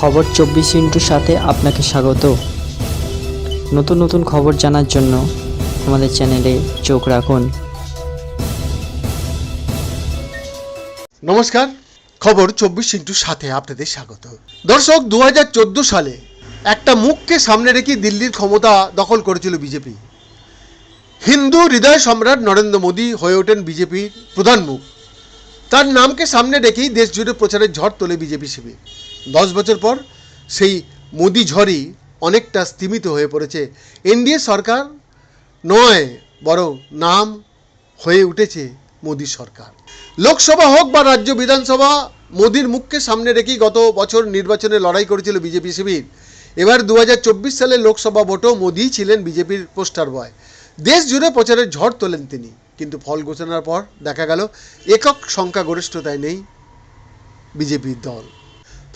খবর চব্বিশ ইন্টুর সাথে আপনাকে স্বাগত। নতুন নতুন খবর জানার জন্য আমাদের চ্যানেলে চোখ রাখুন। নমস্কার, খবর চব্বিশ ইন্টু সাথে আপনাদের স্বাগত। দর্শক দু সালে একটা মুখকে সামনে রেখে দিল্লির ক্ষমতা দখল করেছিল বিজেপি। হিন্দু হৃদয় সম্রাট নরেন্দ্র মোদী হয়ে ওঠেন বিজেপির প্রধান মুখ। তার নামকে সামনে রেখেই দেশ জুড়ে প্রচারের ঝড় তোলে বিজেপি শিবির দশ বছর পর সেই মোদী ঝড়ই অনেকটা স্তিমিত হয়ে পড়েছে। এনডিএ সরকার নয়, বরং নাম হয়ে উঠেছে মোদী সরকার। লোকসভা হোক বা রাজ্য বিধানসভা, মোদীর মুখকে সামনে রেখেই গত বছর নির্বাচনে লড়াই করেছিল বিজেপি শিবির। এবার দু হাজার চব্বিশ সালে লোকসভা ভোটও মোদিই ছিলেন বিজেপির পোস্টার বয়। দেশ জুড়ে প্রচারের ঝড় তোলেন তিনি, কিন্তু ফল ঘোষণার পর দেখা গেল, একক সংখ্যাগরিষ্ঠতায় নেই বিজেপির দল।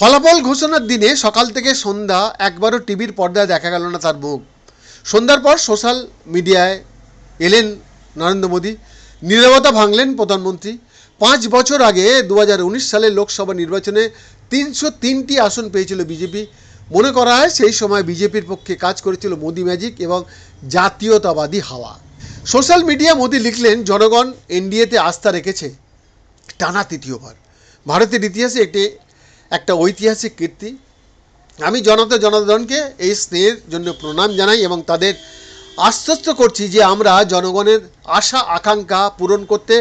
ফলাফল ঘোষণার দিনে সকাল থেকে সন্ধ্যা একবারও টিভির পর্দায় দেখা গেল না তার মুখ। সন্ধ্যার পর সোশ্যাল মিডিয়ায় এলেন নরেন্দ্র মোদী, নীরবতা ভাঙলেন প্রধানমন্ত্রী। পাঁচ বছর আগে দু সালের লোকসভা নির্বাচনে তিনশো তিনটি আসন পেয়েছিল বিজেপি। মনে করা হয় সেই সময় বিজেপির পক্ষে কাজ করেছিল মোদি ম্যাজিক এবং জাতীয়তাবাদী হাওয়া। সোশ্যাল মিডিয়া মোদি লিখলেন, জনগণ এনডিএতে আস্থা রেখেছে। টানা তৃতীয়বার। ভারতের ইতিহাসে একটি একটা ঐতিহাসিক কীর্তি। আমি জনতা জনার্দনকে এই স্নেহের জন্য প্রণাম জানাই এবং তাদের আশ্বস্ত করছি যে আমরা জনগণের আশা, আকাঙ্ক্ষা পূরণ করতে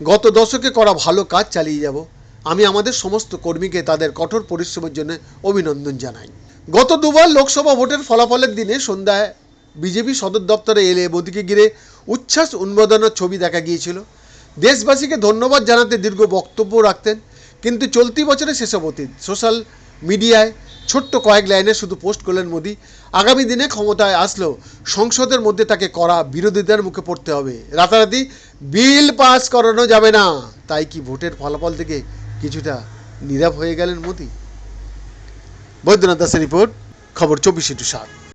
গত দশকে করা ভালো কাজ চালিয়ে যাব। আমি আমাদের সমস্ত কর্মীকে তাদের কঠোর পরিশ্রমের জন্য অভিনন্দন জানাই। গত দুবার লোকসভা ভোটের ফলাফলের দিনে সন্ধ্যায় বিজেপি সদর দপ্তরে এলে মোদীকে ঘিরে উচ্ছ্বাস উন্মোদনার ছবি দেখা গিয়েছিল। দেশবাসীকে ধন্যবাদ জানাতে দীর্ঘ বক্তব্য রাখতেন। কিন্তু চলতি বছরে সেসব অতীত, সোশ্যাল মিডিয়ায় ছোট্ট কয়েক লাইনে শুধু পোস্ট করলেন মোদি। আগামী দিনে ক্ষমতায় আসলেও সংসদের মধ্যে তাকে করা বিরোধীদের মুখে পড়তে হবে। রাতারাতি বিল পাস করানো যাবে না। তাই কি ভোটের ফলাফল থেকে কিছুটা নীরব হয়ে গেলেন মোদি? বৈদ্যনাথ দাসের রিপোর্ট, খবর চব্বিশ ইন্টু সাত।